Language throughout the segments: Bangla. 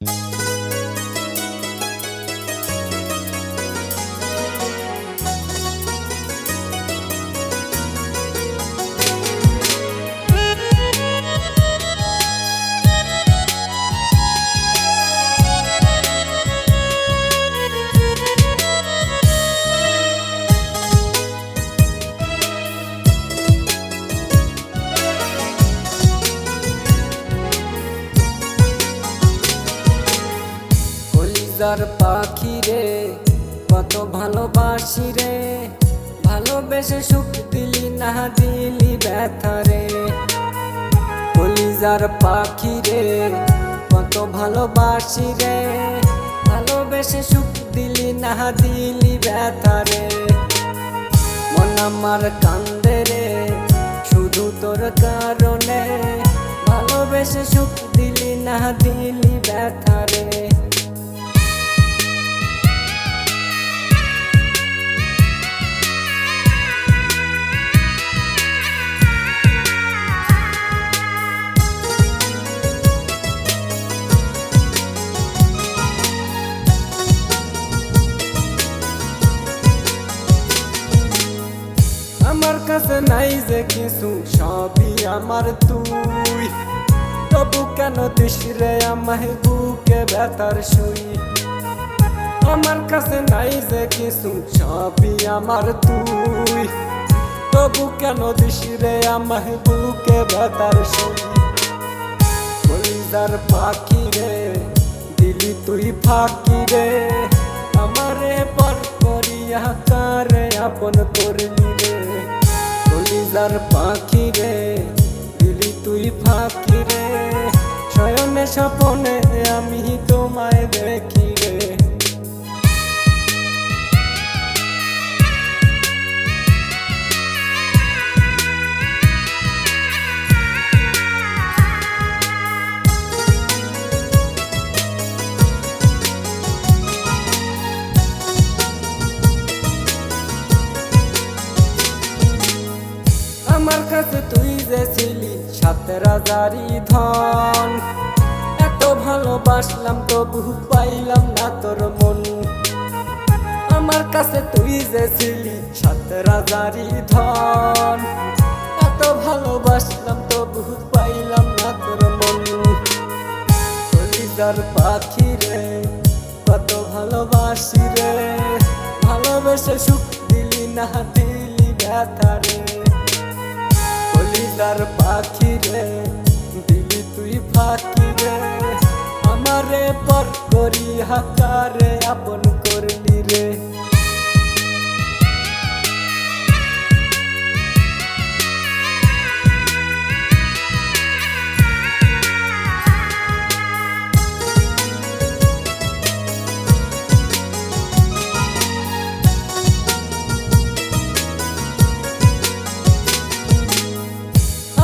কলিজার দিলি কলিজার পাখি রে, কত ভালোবাসি রে। ভালোবেসে সুখ দিলি না, দিলি ব্যথা রে। মন আমার কান্দে রে, শুধু তোর কারণে। ভালোবেসে সুখ দিলি না, দিলি ব্যথা কাছে নাই যে কিছু, সবই আমার তুই। তবু কেন দিস আমায় বুকে ব্যথার শুই আমার কাছে নাই যে কিছু, সবই আমার তুই। তবু কেন দিস রে আমায় বুকে ব্যথার শুই কলিজার পাখি রে, দিলি তুই ফাঁকি রে। আমারে পর করিয়া কারে আপন করলি রে? কলিজার পাখি রে দিলি তুই ফাঁকি রে। শয়নে স্বপনে সাত ধন। এত ভালোবাসলাম, তবু পাইলাম না তোর মন। আমার কাছে তুই যে ছিলি সাত রাজারি ধন। এত ভালোবাসলাম, তবু পাইলাম না তোর মন। কলিজার পাখি রে, কত ভালোবাসি রে। ভালোবেসে সুখ দিলি না, দিলি ব্যথা রে। কলিজার পাখি রে আমারে পর করি হাকারে, আপন করলি রে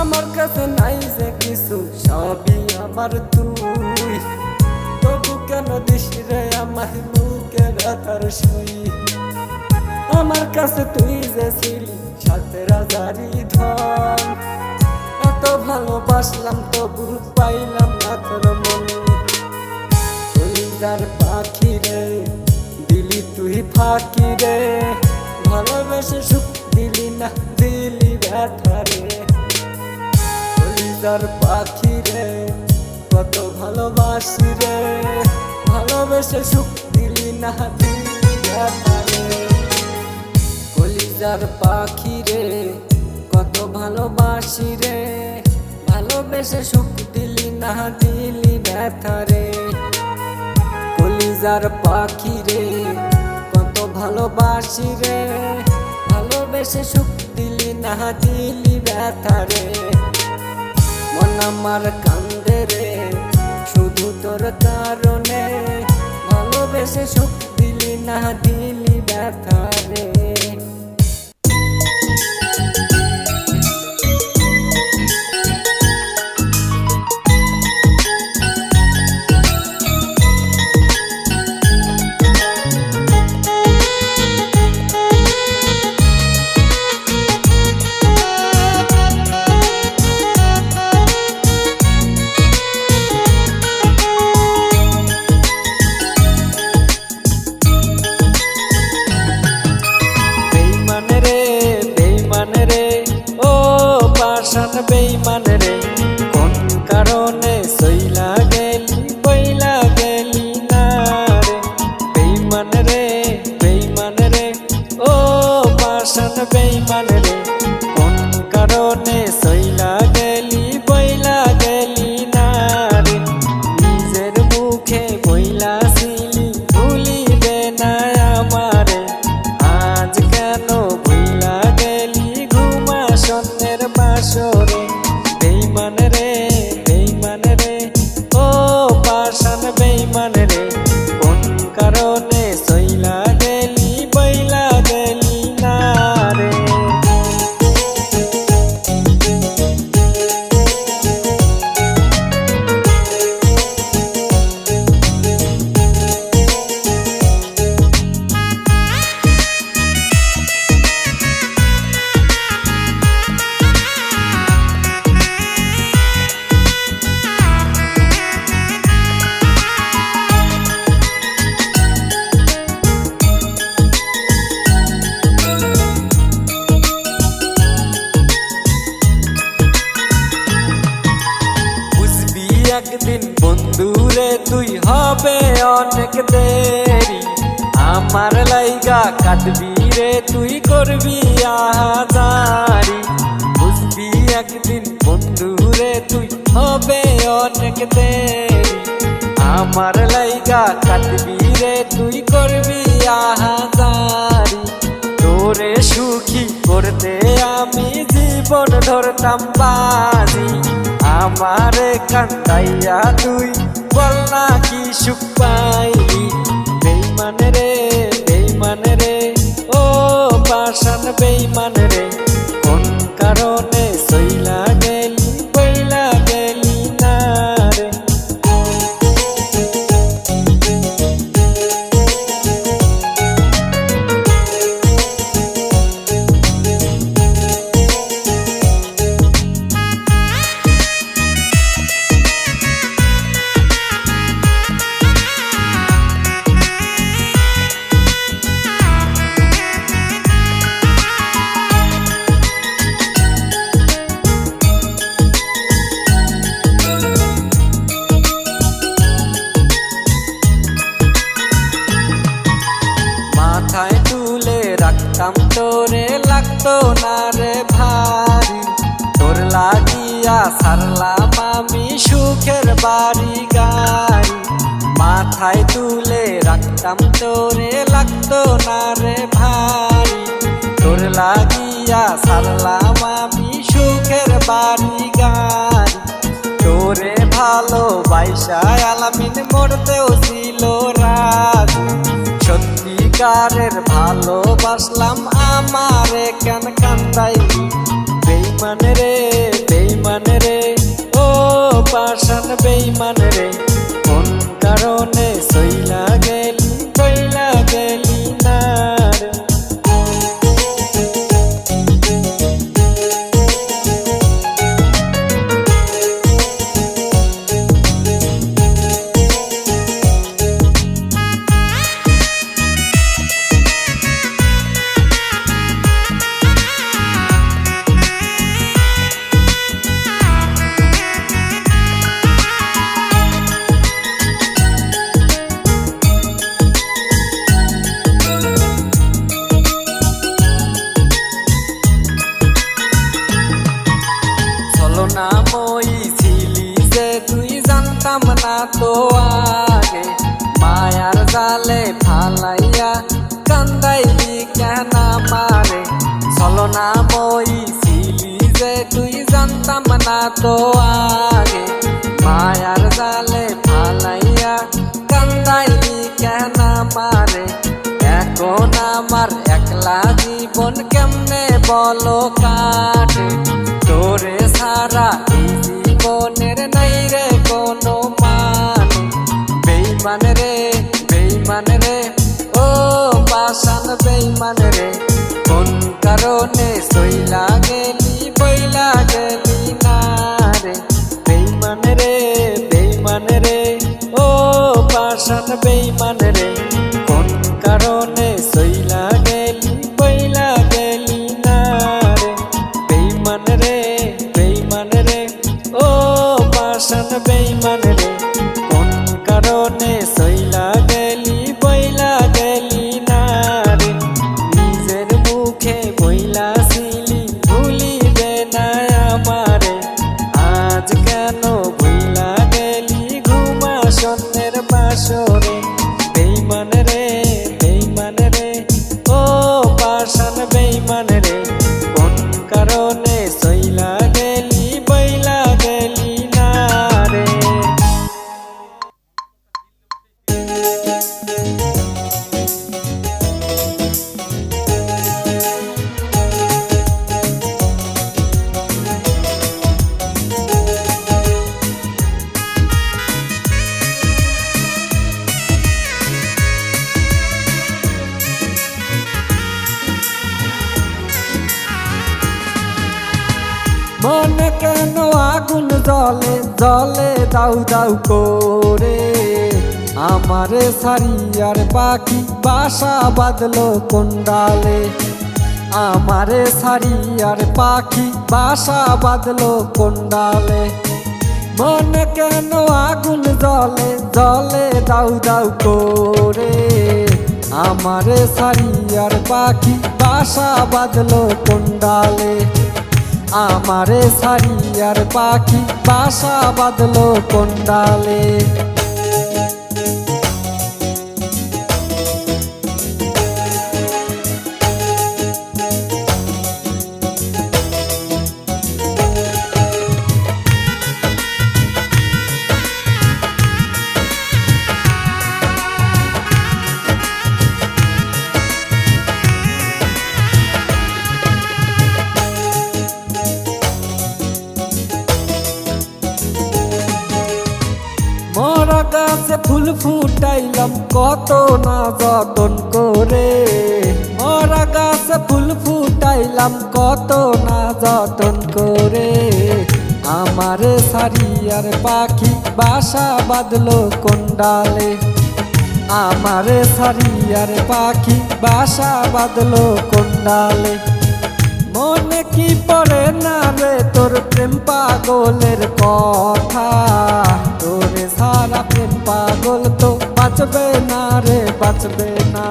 আমার কাছে নাই যে কিছু, সবই আমার তুই শুই। আমার কাছে তুই যে ছিলি, সাথে রাজারি ধন। এত ভালোবাসলাম, তবু পাইলাম না তোর মন। কলিজার পাখি রে, দিলি তুই ফাঁকি রে। ভালোবেসে সুখ দিলি না, দিলি ব্যথা রে। কলিজার পাখি রে, কত ভালোবাসি রে। ভালোবেসে সুখ দিলি না কলিজার পাখি রে, কত ভালোবাসি রে। ভালোবেসে সুখ দিলি না দিলি ব্যথা রে। কলিজার পাখি রে, কত ভালোবাসি রে। ভালোবেসে সুখ দিলি না দিলি ব্যথা রে। মন আমার কান্দে রে, শুধু তোর কারণে। ভালোবেসে সুখ না দিলি ব্যথা রে। রে তুই করবি আহাজারি? বুঝবি একদিন বন্ধুরে তুই হবে অনেক দেরি। আমার লাইগা কাটবি রে তুই করবি আহাজারি। তোরে সুখী করতে আমি জীবন ধরতাম বাজি। আমারে কান্দাইয়া তুই বল না কি সুখ পাইলি? বেইমান পাশান বেইমান রে? কোন কারণে সইলা লাগিয়া সারলাম আমি সুখের বাড়ি গাড়ি মাথায় তুলে রাখতাম, তোরে লাগতো না রে ভারী তোর লাগিয়া সারলাম আমি সুখের বাড়ি গাড়ি তোরে ভালো বাইসায় আলামিন মরতেও ছিল রাজু সত্যিকারের ভালোবাসলাম আমারে কেন কান্দাইলি বেইমান রে বেইমান রে। ও পাশান বেইমান রে কোন কারণে সইলা গেল বইলা না তো আগে মায়ার জালে ফালাইয়া কান্দাইলি কেন মারে চলো না মই ছিলি যে তুই জানতাম না তো আগে মায়ার জালে ফালাইয়া কান্দাইলি কেন মারে এখন আমার একলা জীবন কেমনে বলো কাটে তোরে সারা রে কোন কারণে সইলা জলে দাউ দাউ করে আমারে সারিয়ার পাখি বাসা বাঁধলো কোন ডালে। আমারে সারিয়ার পাখি বাসা বাঁধলো কোন ডালে। মনে কেন আগুন জলে জলে দাউ দাউ করে আমারে সারিয়ার পাখি বাসা বাঁধলো কোন ডালে। আমারে সারিয়ার পাখি বাসা বাঁধলো কোন সারিয়ার পাখি, বাসা বাঁধলো কোন ডালে? আমারে সারিয়ার পাখি, বাসা বাঁধলো কোন ডালে? মনে কি পড়ে না রে তোর প্রেম পাগলের কথা? তোরে সারা প্রেম পাগল তো বাঁচবে না রে, বাঁচবে না।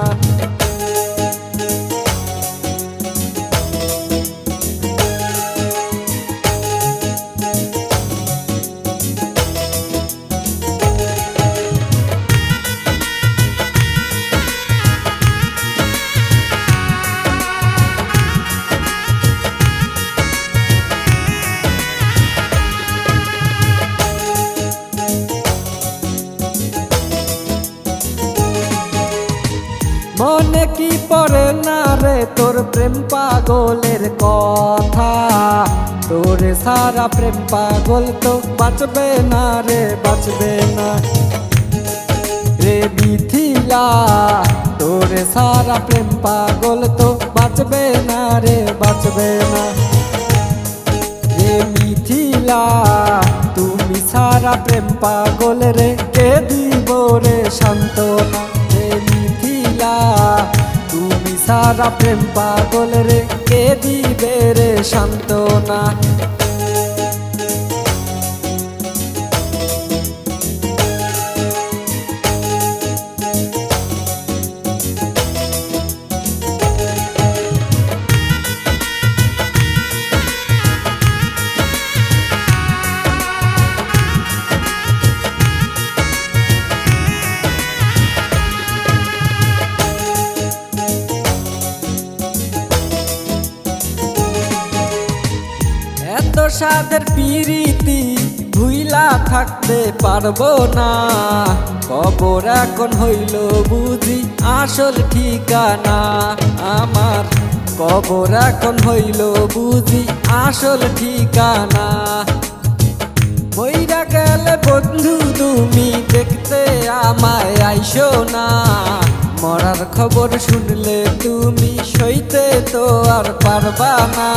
কি পড়ে না রে তোর প্রেম পাগলের কথা? তোরে সারা প্রেম পাগল তো বাঁচবে না রে, বাঁচবে না। রে মিথিলা, তোরে সারা প্রেম পাগল তো বাঁচবে না রে, বাঁচবে না। রে মিথিলা, তুমি সারা প্রেম পাগল রে, কে দিব রে সান্ত্বনা? রে মিথিলা সারা প্রেম পাগল রে কে দিবে রে সান্ত্বনা? এত সাদের পিরিতি ভুইলা থাকতে পারব না। কবর এখন হইল বুঝি আসল ঠিকানা। আমার কবর এখন হইল বুঝি আসল ঠিকানা। মইরা গেলে বন্ধু তুমি দেখতে আমায় আইসো না। মরার খবর শুনলে তুমি সইতে তো আর পারবা না।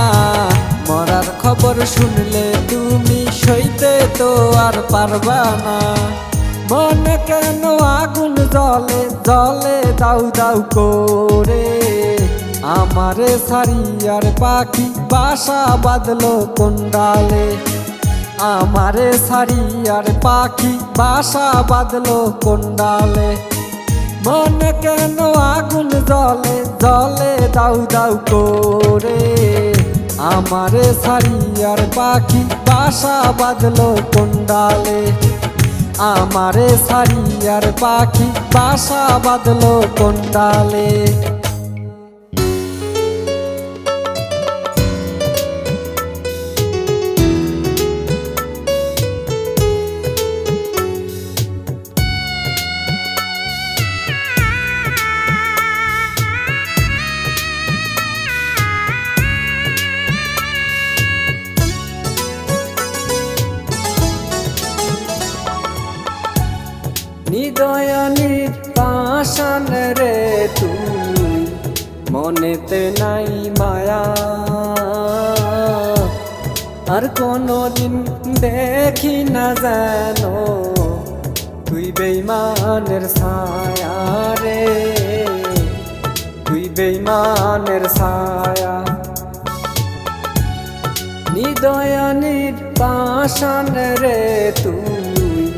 মরার খবর শুনলে তুমি সইতে তো আর পারবা না। মনে কেন আগুন জলে জলে দাউ দাউ করে? আমারে সারিয়ার পাখি বাসা বাঁধলো কোন ডালে? আমারে সারিয়ার পাখি বাসা বাঁধলো কোন ডালে? মনে কেন আগুন জলে জলে দাউ দাউ করে? আমারে সারিয়ার পাখি বাসা বাঁধলো কুণ্ডালে ডালে? আমারে সারিয়ার পাখি বাসা বাঁধলো কোন পাশান রে তুই, মনেতে নাই মায়া। আর কোনদিন দেখি না যেন তুই বেইমানের ছায়া রে। তুই বেইমানের ছায়া। নিদয়ানির পাশান রে তুই,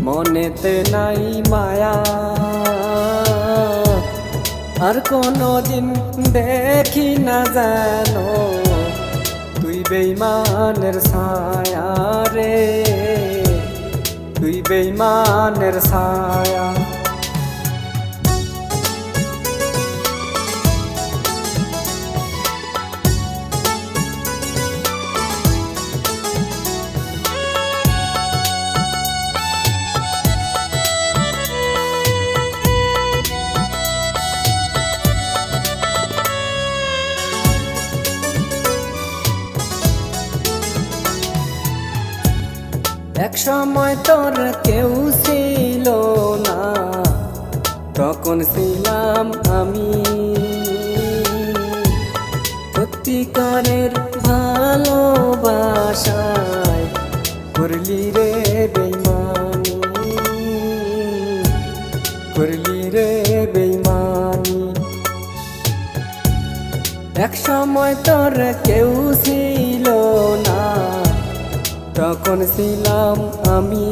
মনেতে নাই মায়া। আর কোনদিন দেখি না যেন তুই বেইমানের ছায়া রে। তুই বেইমানের ছায়া। এক সময় তোর কেউ ছিল না, তখন ছিলাম আমি। সত্যিকারের ভালোবাসায় করলি রে বেইমানি, করলি রে বেইমানি। এক সময় তোর কেউ ছিল না তখন ছিলাম আমি।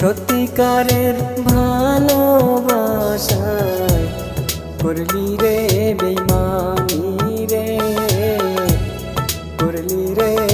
সত্যিকারের ভালোবাসায় করলি রে বেমানি রে করলি রে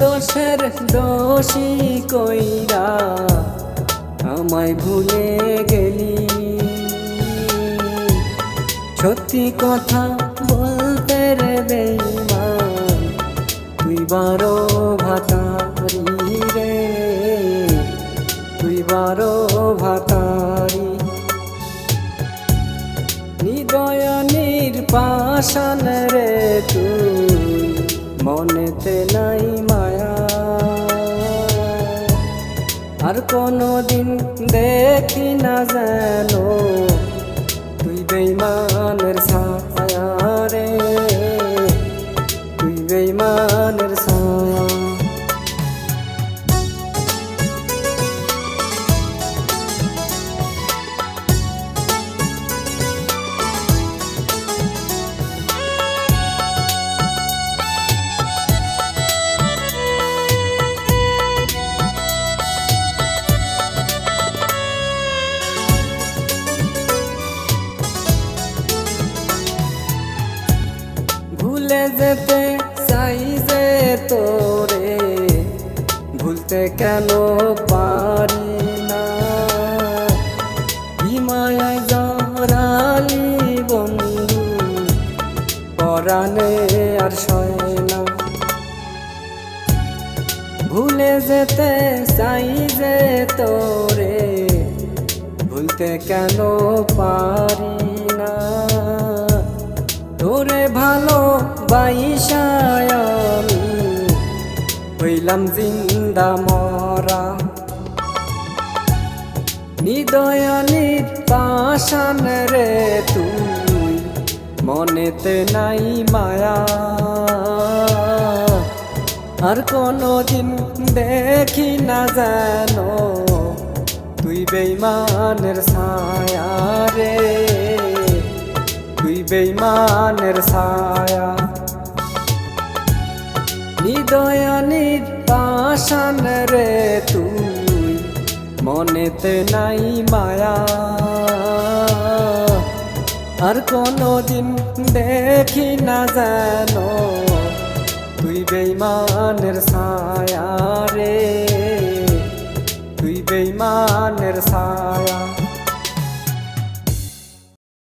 দোষের দোষী কইরা আমায় ভুলে গেলি। সত্যি কথা বলতে রে বেইমান, তুই বারো ভাতারি রে। তুই বারো ভাতারি। নিদয়নির পাশান রে তুই, মনেতে নাই মায়া আর কোনো দিন দেখি না যেন। তুই বেইমানের ছায়া যেতে চাই যে তোরে ভুলতে কেন পারি না? তোরে ভালো বাইসায় আমি হইলাম জিন্দা মরা। নিদয়ানির পাশান রে তুই, মনেতে নাই মায়া। আর কোনো দিন দেখি না যেন তুই বেইমানের ছায়া রে। তুই বেইমানের ছায়া। হৃদয়ানির পাশান রে তুই, মনেতে নাই মায়া। আর কোনদিন দেখি না যেন বেইমানের ছায়া রে। তুই বেইমানের ছায়া।